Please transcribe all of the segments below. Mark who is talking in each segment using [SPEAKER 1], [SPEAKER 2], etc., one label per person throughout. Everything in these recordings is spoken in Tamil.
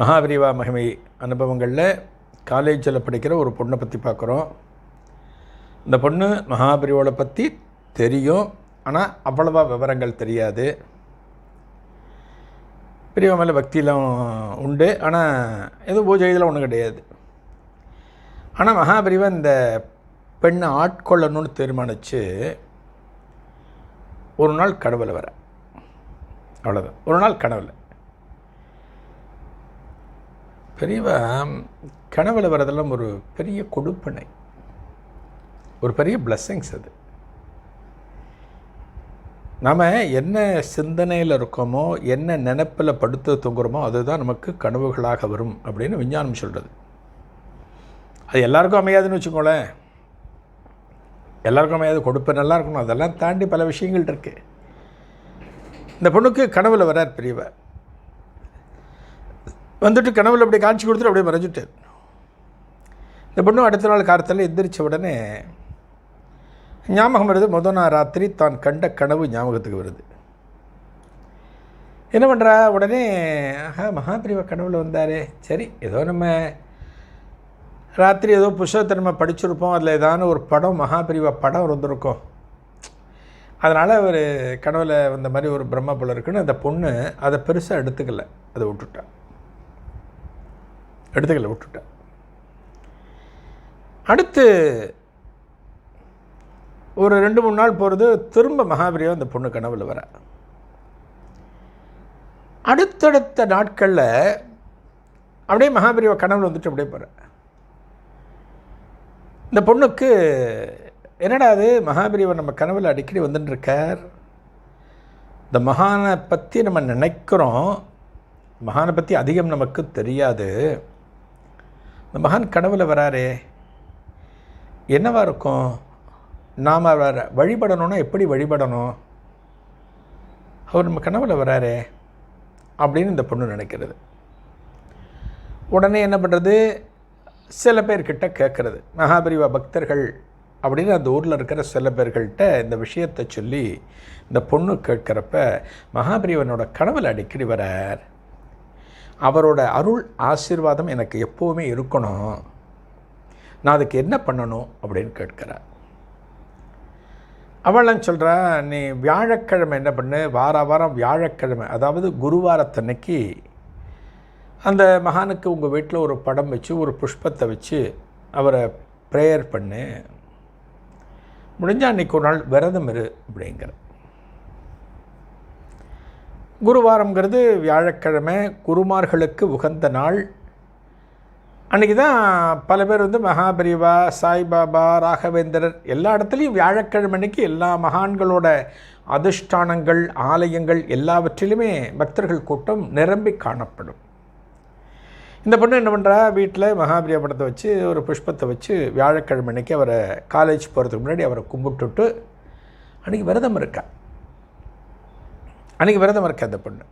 [SPEAKER 1] மகாபிரிவா மகிமை அனுபவங்களில் காலேஜில் படிக்கிற ஒரு பொண்ணை பற்றி பார்க்குறோம் இந்த பொண்ணு மகாபிரிவோட பற்றி தெரியும். ஆனால் அவ்வளவா விவரங்கள் தெரியாது. பிரிவா மேலே பக்தியெலாம் உண்டு. ஆனால் எதுவும் பூஜை இதெல்லாம் ஒன்றும் கிடையாது. ஆனால் மகாபிரிவா இந்த பெண்ணை ஆட்கொள்ளணும்னு தீர்மானித்து ஒரு நாள் கனவுல வர. அவ்வளோதான் ஒரு நாள் கனவுல பெரியவா கனவுல வரதெல்லாம் ஒரு பெரிய கொடுப்பனை. ஒரு பெரிய பிளஸ்ஸிங்ஸ் அது. நாம் என்ன சிந்தனையில் இருக்கோமோ என்ன நினப்பில் படுத்து தூங்குறோமோ அதுதான் நமக்கு கனவுகளாக வரும் அப்படின்னு விஞ்ஞானம் சொல்கிறது அது எல்லாருக்கும் அமையாதுன்னு வச்சுக்கோங்களேன். எல்லாருக்கும் அமையாது கொடுப்பு நல்லா இருக்கணும். அதெல்லாம் தாண்டி பல விஷயங்கள் இருக்குது இந்த பொண்ணுக்கு கனவில் வரார் பெரியவர் வந்துட்டு கனவில் அப்படியே காட்சி கொடுத்துட்டு அப்படியே மறைஞ்சிட்டார் இந்த பொண்ணு அடுத்த நாள் காலத்தில் எந்திரிச்ச உடனே ஞாபகம் வருது முத நாள் ராத்திரி தான் கண்ட கனவு ஞாபகத்துக்கு வருது. என்ன பண்ணுறா உடனே ஆஹா மகாபிரிவா கனவில் வந்தார். சரி ஏதோ நம்ம ராத்திரி ஏதோ புஸ்தகத்தை நம்ம படிச்சிருப்போம் அதில் ஏதான ஒரு படம் மகாபிரிவா படம் இருந்திருக்கும். அதனால் அவர் கனவில் வந்த மாதிரி ஒரு பிரம்ம போல இருக்குன்னு அந்த பொண்ணு அதை பெருசாக எடுத்துக்கல அதை விட்டுட்டா. எடுத்துக்கல விட்டுட்டேன். அடுத்து ஒரு ரெண்டு மூணு நாள் போகிறது திரும்ப மகாபிரிவா அந்த பொண்ணு கனவில் வர. அடுத்தடுத்த நாட்களில் அப்படியே மகாபிரிவ கனவில் வந்துட்டு அப்படியே போகிறேன் இந்த பொண்ணுக்கு என்னடா அது? மகாபிரிவன் நம்ம கனவில் அடிக்கடி வந்துட்டுருக்கார். இந்த மகானை பற்றி நம்ம நினைக்கிறோம். மகானை பற்றி அதிகம் நமக்கு தெரியாது. இந்த மகான் கனவில் வராரே. என்னவா இருக்கும்? நாம் அவரை வழிபடணும்னா எப்படி வழிபடணும்? அவர் நம்ம கனவில் வராரே அப்படின்னு இந்த பொண்ணு நினைக்கிறது. உடனே என்ன பண்ணுறது சில பேர்கிட்ட கேட்குறது. மகாபரிவா பக்தர்கள் அப்படின்னு அந்த ஊரில் இருக்கிற சில பேர்கள்ட்ட இந்த விஷயத்தை சொல்லி இந்த பொண்ணு கேட்குறப்ப மகாபிரிவனோட கனவில் அடிக்கடி வரார். அவரோட அருள் ஆசீர்வாதம் எனக்கு எப்போவுமே இருக்கணும். நான் அதுக்கு என்ன பண்ணணும் அப்படின்னு கேட்குறார். அவளும் சொல்கிறா நீ வியாழக்கிழமை என்ன பண்ணு? வார வாரம் வியாழக்கிழமை அதாவது குருவாரத்தன்னைக்கு அந்த மகானுக்கு உங்கள் வீட்டில் ஒரு படம் வச்சு ஒரு புஷ்பத்தை வச்சு அவரை ப்ரேயர் பண்ணு. முடிஞ்சால் அன்றைக்கி ஒரு நாள் விரதம் இரு அப்படிங்கிற குருவாரம்ங்கிறது வியாழக்கிழமை குருமார்களுக்கு உகந்த நாள். அன்றைக்கி தான் பல பேர் வந்து மகாபரிவா சாய்பாபா ராகவேந்திரர் எல்லா இடத்துலையும் வியாழக்கிழமை அன்றைக்கி எல்லா மகான்களோட அதிஷ்டானங்கள் ஆலயங்கள் எல்லாவற்றிலுமே பக்தர்கள் கூட்டம் நிரம்பி காணப்படும். இந்த பொண்ணு என்ன பண்ணுறா வீட்டில் மகாபிரியா படத்தை வச்சு ஒரு புஷ்பத்தை வச்சு வியாழக்கிழமை அன்றைக்கி அவரை காலேஜ் போகிறதுக்கு முன்னாடி அவரை கும்பிட்டுட்டு அன்றைக்கி விரதம் இருக்கா? அன்றைக்கி விரதம் இருக்கா அந்த பொண்ணு.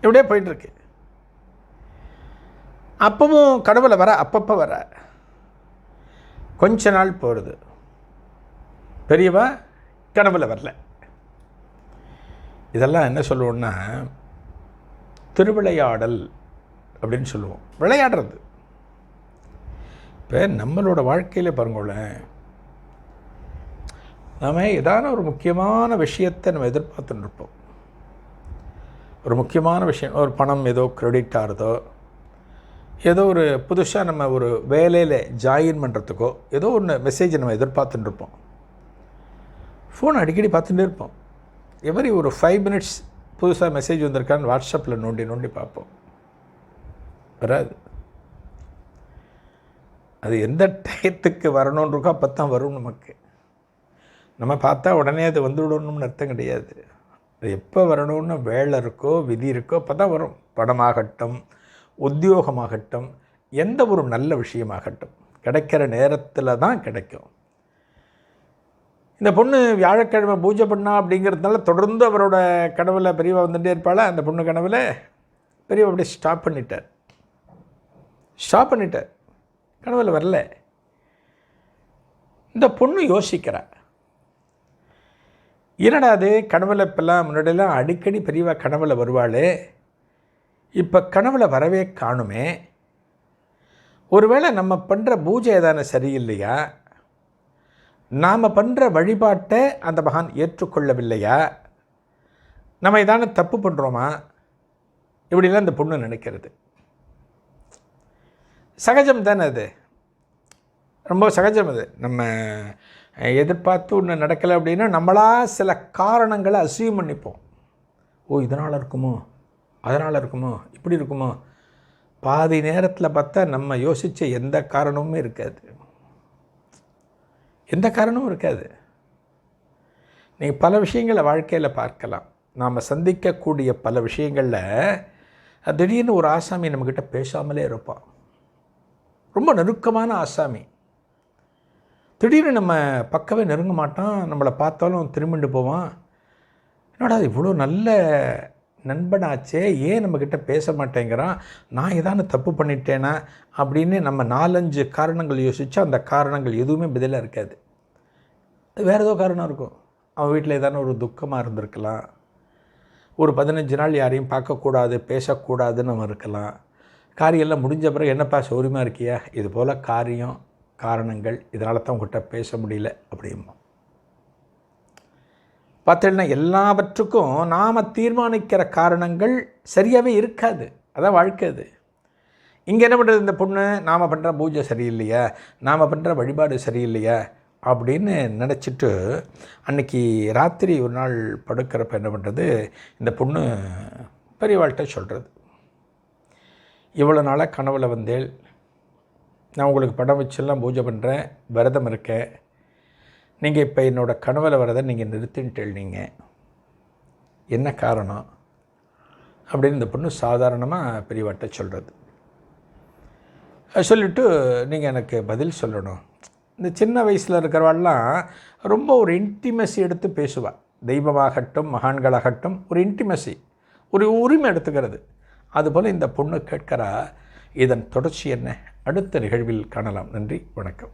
[SPEAKER 1] இப்படியே போயிட்டுருக்கு. அப்பவும் கடவுளை வர அப்பப்போ வர. கொஞ்ச நாள் போகிறது பெரியவா கனவில் வரல. இதெல்லாம் என்ன சொல்லுவோன்னா திருவிளையாடல் அப்படின்னு சொல்லுவோம். விளையாடுறது. இப்போ நம்மளோட வாழ்க்கையில் பாருங்களேன் நாம் ஏதான ஒரு முக்கியமான விஷயத்தை நம்ம எதிர்பார்த்துட்டு இருப்போம். ஒரு முக்கியமான விஷயம் ஒரு பணம் ஏதோ க்ரெடிட் ஆகிறதோ ஏதோ ஒரு புதுசாக நம்ம ஒரு வேலையில் ஜாயின் பண்ணுறதுக்கோ ஏதோ ஒன்று மெசேஜை நம்ம எதிர்பார்த்துட்டு இருப்போம். ஃபோன் அடிக்கடி பார்த்துட்டே இருப்போம். எவரி ஒரு ஃபைவ் மினிட்ஸ் புதுசாக மெசேஜ் வந்திருக்கான்னு வாட்ஸ்அப்பில் நோண்டி நோண்டி பார்ப்போம். வராது. அது எந்த டயத்துக்கு வரணுன்னு இருக்கோ அப்போ தான் வரும் நமக்கு. நம்ம பார்த்தா உடனே அது வந்துவிடணும்னு அர்த்தம் கிடையாது. அது எப்போ வரணும்னு வேலை இருக்கோ விதி இருக்கோ அப்போ தான் வரும். படமாகட்டும் உத்தியோகமாகட்டும் எந்த ஒரு நல்ல விஷயமாகட்டும். கிடைக்கிற நேரத்தில் தான் கிடைக்கும். இந்த பொண்ணு வியாழக்கிழமை பூஜை பண்ணா அப்படிங்கிறதுனால தொடர்ந்து அவரோட கனவில் பெரியவா வந்துட்டே இருப்பாள்? அந்த பொண்ணு கனவில் பெரியவா அப்படியே ஸ்டாப் பண்ணிட்டார். ஸ்டாப் பண்ணிட்டார். கனவில் வரல. இந்த பொண்ணு யோசிக்கிறேன் என்னடா அது? கனவுல இப்பெல்லாம் முன்னாடியெல்லாம் அடிக்கடி பெரியவா கனவுல வருவாளே. இப்போ கனவுல வரவே காணுமே. ஒருவேளை நம்ம பண்ணுற பூஜை ஏதான சரியில்லையா? நாம் பண்ணுற வழிபாட்டை அந்த மகான் ஏற்றுக்கொள்ளவில்லையா? நம்ம இதான தப்பு பண்ணுறோமா இப்படிலாம் இந்த பொண்ணு நினைக்கிறது. சகஜம் தானே அது? ரொம்ப சகஜம் அது. நம்ம எதிர்பார்த்து ஒன்று நடக்கலை அப்படின்னா நம்மளா சில காரணங்களை அசியூம் பண்ணிப்போம். ஓ இதனால் இருக்குமோ? அதனால் இருக்குமோ? இப்படி இருக்குமோ? பாதி நேரத்தில் பார்த்தா நம்ம யோசித்த எந்த காரணமுமே இருக்காது. எந்த காரணமும் இருக்காது. நீங்கள் பல விஷயங்களை வாழ்க்கையில் பார்க்கலாம். நாம் சந்திக்கக்கூடிய பல விஷயங்களில் திடீர்னு ஒரு ஆசாமி நம்மக்கிட்ட பேசாமலே இருப்பான். ரொம்ப நெருக்கமான ஆசாமி. திடீர்னு நம்ம பக்கவே நெருங்க மாட்டான் நம்மளை பார்த்தாலும் திரும்பிண்டு போவான். என்னடா இவ்வளோ நல்ல நண்பனாச்சே ஏன் நம்மக்கிட்ட பேச மாட்டேங்கிறான்? நான் ஏதான தப்பு பண்ணிட்டேனா? அப்படின்னு நம்ம நாலஞ்சு காரணங்கள் யோசித்தா அந்த காரணங்கள் எதுவுமே பதிலாக இருக்காது. வேறு ஏதோ காரணம் இருக்கும். அவன் வீட்டில் ஏதான ஒரு துக்கமாக இருந்திருக்கலாம். ஒரு பதினஞ்சு நாள் யாரையும் பார்க்கக்கூடாது பேசக்கூடாதுன்னு நம்ம இருக்கலாம். காரியெல்லாம் முடிஞ்ச பிறகு என்னப்பா சௌரியமாக இருக்கியா? இது போல் காரியம். காரணங்கள் இதனால தான் உங்கள்கிட்ட பேச முடியல அப்படிம்மா பார்த்தீங்கன்னா எல்லாவற்றுக்கும் நாம் தீர்மானிக்கிற காரணங்கள் சரியாகவே இருக்காது. அதான் வாழ்க்கை அது. இங்கே என்ன பண்ணுறது இந்த பொண்ணு? நாம் பண்ணுற பூஜை சரியில்லையா? நாம் பண்ணுற வழிபாடு சரியில்லையா? அப்படின்னு நினச்சிட்டு அன்னைக்கு ராத்திரி ஒரு நாள் படுக்கிறப்ப என்ன பண்ணுறது இந்த பொண்ணு பெரியவாள்கிட்ட சொல்கிறது இவ்வளோ நாளாக கனவில் வந்தேள். நான் உங்களுக்கு படம் வச்செல்லாம் பூஜை பண்ணுறேன் விரதம் இருக்கேன். நீங்கள் இப்போ என்னோடய கனவில் வரதை நீங்கள் நிறுத்தின்ட்டு நீங்கள் என்ன காரணம்? அப்படின்னு இந்த பொண்ணு சாதாரணமாக பெரியவாட்ட சொல்கிறது சொல்லிவிட்டு நீங்கள் எனக்கு பதில் சொல்லணும். இந்த சின்ன வயசில் இருக்கிறவாள்லாம் ரொம்ப ஒரு இன்டிமசி எடுத்து பேசுவாள் தெய்வமாகட்டும் மகான்களாகட்டும் ஒரு இன்டிமசி ஒரு உரிமை எடுத்துக்கிறது. அதுபோல் இந்த பொண்ணு கேட்குறா இதன் தொடர்ச்சி என்ன? அடுத்த நிகழ்வில் காணலாம். நன்றி வணக்கம்.